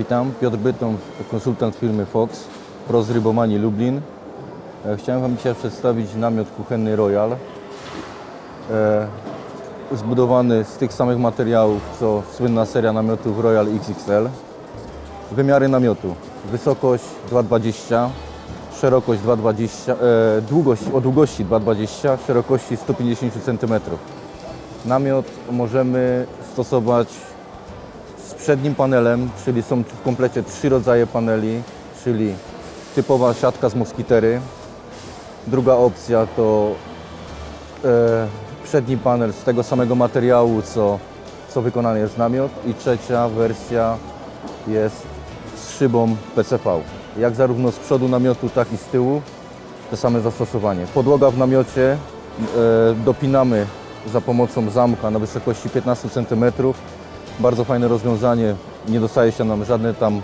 Witam, Piotr Bytom, konsultant firmy Fox, Pro z Rybomanii Lublin. E, Chciałem Wam dzisiaj przedstawić namiot kuchenny Royal. E, Zbudowany z tych samych materiałów, co słynna seria namiotów Royal XXL. Wymiary namiotu. Wysokość 2,20 szerokość 2,20, e, długość, o długości 2,20, szerokości 150 cm. Namiot możemy stosować z przednim panelem, czyli są w komplecie trzy rodzaje paneli, czyli typowa siatka z moskitery. Druga opcja to e, przedni panel z tego samego materiału, co, co wykonany jest namiot. I trzecia wersja jest z szybą PCV. Jak zarówno z przodu namiotu, tak i z tyłu te same zastosowanie. Podłoga w namiocie e, dopinamy za pomocą zamka na wysokości 15 cm. Bardzo fajne rozwiązanie, nie dostaje się nam żadne tam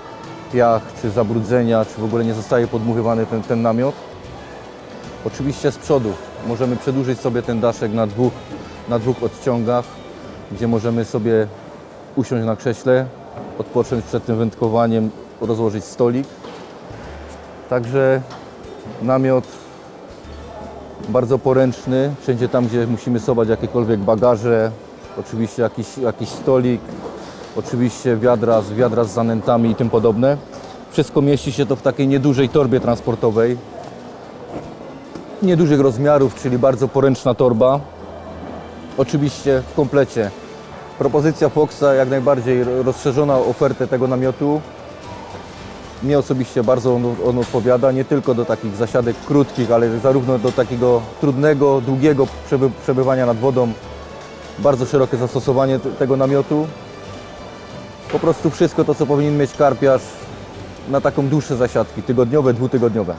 piach czy zabrudzenia, czy w ogóle nie zostaje podmuchywany ten, ten namiot. Oczywiście z przodu możemy przedłużyć sobie ten daszek na dwóch, na dwóch odciągach, gdzie możemy sobie usiąść na krześle, odpocząć przed tym wędkowaniem, rozłożyć stolik. Także namiot bardzo poręczny, wszędzie tam, gdzie musimy sobać jakiekolwiek bagaże, oczywiście jakiś, jakiś stolik, oczywiście wiadra, z- wiadra z zanętami i tym podobne. Wszystko mieści się to w takiej niedużej torbie transportowej, niedużych rozmiarów, czyli bardzo poręczna torba. Oczywiście w komplecie. Propozycja Foxa jak najbardziej rozszerzona ofertę tego namiotu. Mnie osobiście bardzo on, on odpowiada, nie tylko do takich zasiadek krótkich, ale zarówno do takiego trudnego, długiego przeby, przebywania nad wodą. Bardzo szerokie zastosowanie te- tego namiotu. Po prostu wszystko to, co powinien mieć karpiarz na taką dłuższe zasiadki, tygodniowe, dwutygodniowe.